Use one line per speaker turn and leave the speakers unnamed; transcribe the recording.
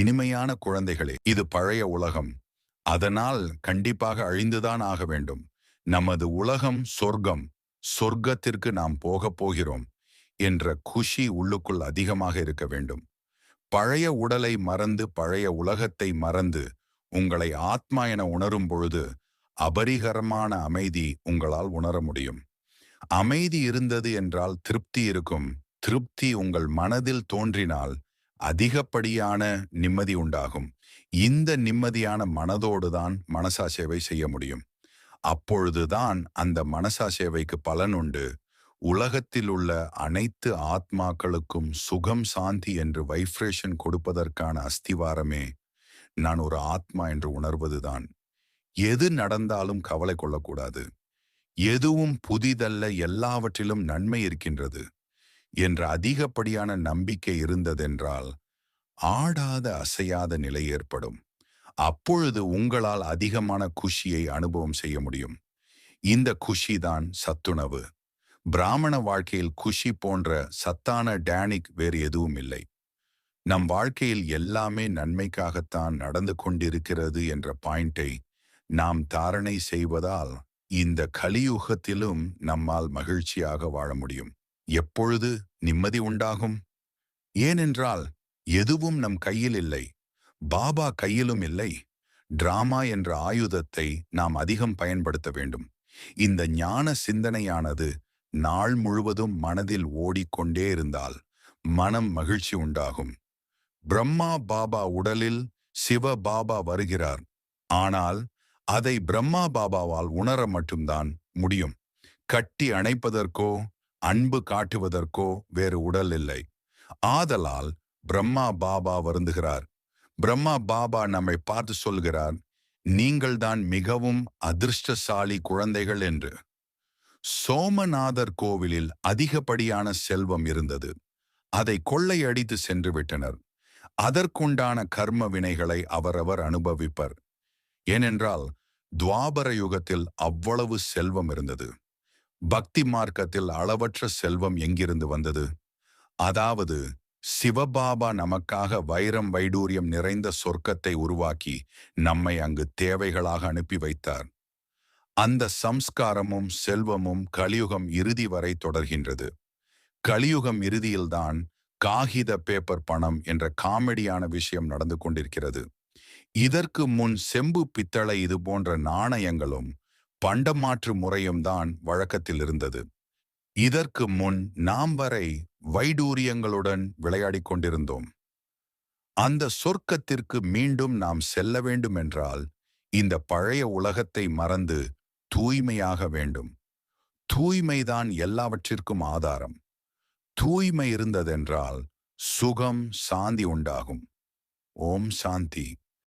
இனிமையான குழந்தைகளே இது பழைய உலகம். அதனால் கண்டிப்பாக அழிந்துதான் ஆக வேண்டும். நமது உலகம் சொர்க்கம். சொர்க்கத்திற்கு நாம் போகப் போகிறோம் என்ற குஷி உள்ளுக்குள் அதிகமாக இருக்க வேண்டும். பழைய உடலை மறந்து பழைய உலகத்தை மறந்து உங்களை ஆத்மா என உணரும் பொழுது அபரிகரமான அமைதி உங்களால் உணர முடியும். அமைதி இருந்தது என்றால் திருப்தி இருக்கும். திருப்தி உங்கள் மனதில் தோன்றினால் அதிகப்படியான நிம்மதி உண்டாகும். இந்த நிம்மதியான மனதோடுதான் மனசா சேவை செய்ய முடியும். அப்பொழுதுதான் அந்த மனசா சேவைக்கு பலனுண்டு உலகத்தில் உள்ள அனைத்து ஆத்மாக்களுக்கும் சுகம் சாந்தி என்று வைப்ரேஷன் கொடுப்பதற்கான அஸ்திவாரமே நான் ஒரு ஆத்மா என்று உணர்வதுதான் எது நடந்தாலும் கவலை கொள்ளக்கூடாது. எதுவும் புதிதல்ல எல்லாவற்றிலும் நன்மை இருக்கின்றது. என்ற அதிகப்படியான நம்பிக்கை இருந்ததென்றால் ஆடாத அசையாத நிலை ஏற்படும். அப்பொழுது உங்களால் அதிகமான குஷியை அனுபவம் செய்ய முடியும். இந்த குஷிதான் சத்துணவு. பிராமண வாழ்க்கையில் குஷி போன்ற சத்தான டேனிக் வேறு எதுவும் இல்லை. நம் வாழ்க்கையில் எல்லாமே நன்மைக்காகத்தான் நடந்து கொண்டிருக்கிறது என்ற பாயிண்டை நாம் தாரணை செய்வதால் இந்த கலியுகத்திலும் நம்மால் மகிழ்ச்சியாக வாழ முடியும். எப்பொழுது நிம்மதி உண்டாகும்? ஏனென்றால் எதுவும் நம் கையில் இல்லை. பாபா கையிலும் இல்லை. டிராமா என்ற ஆயுதத்தை நாம் அதிகம் பயன்படுத்த வேண்டும். இந்த ஞான சிந்தனையானது நாள் முழுவதும் மனதில் ஓடிக்கொண்டே இருந்தால் மனம் மகிழ்ச்சி உண்டாகும். பிரம்மா பாபா உடலில் சிவ பாபா வருகிறார். ஆனால் அதை பிரம்மா பாபாவால் உணர மட்டும்தான் முடியும். கட்டி அணைப்பதற்கோ அன்பு காட்டுவதற்கோ வேறு உடல் இல்லை. ஆதலால் பிரம்மா பாபா வருந்துகிறார். பிரம்மா பாபா நம்மை பார்த்து சொல்கிறார் நீங்கள்தான் மிகவும் அதிர்ஷ்டசாலி குழந்தைகள் என்று. சோமநாதர் கோவிலில் அதிகப்படியான செல்வம் இருந்தது. அதை கொள்ளையடித்து சென்று விட்டனர். அதற்குண்டான கர்ம வினைகளை அவரவர் அனுபவிப்பர். ஏனென்றால் துவாபர யுகத்தில் அவ்வளவு செல்வம் இருந்தது. பக்தி மார்க்கத்தில் அளவற்ற செல்வம் எங்கிருந்து வந்தது? அதாவது சிவபாபா நமக்காக வைரம் வைடூரியம் நிறைந்த சொர்க்கத்தை உருவாக்கி நம்மை அங்கு தேவைகளாக அனுப்பி வைத்தார். அந்த சம்ஸ்காரமும் செல்வமும் கலியுகம் இறுதி வரை தொடர்கின்றது. கலியுகம் இறுதியில்தான் காகித பேப்பர் பணம் என்ற காமெடியான விஷயம் நடந்து கொண்டிருக்கிறது. இதற்கு முன் செம்பு பித்தளை இது போன்ற நாணயங்களும் பண்டமாற்று முறையும் தான் வழக்கத்தில் இருந்தது இதற்கு முன் நாம் வரை வைடூரியங்களுடன் விளையாடிக் கொண்டிருந்தோம். அந்த சொர்க்கத்திற்கு மீண்டும் நாம் செல்ல வேண்டும் என்றால் இந்த பழைய உலகத்தை மறந்து தூய்மையாக வேண்டும். தூய்மைதான் எல்லாவற்றிற்கும் ஆதாரம். தூய்மை இருந்ததென்றால் சுகம் சாந்தி உண்டாகும். ஓம் சாந்தி.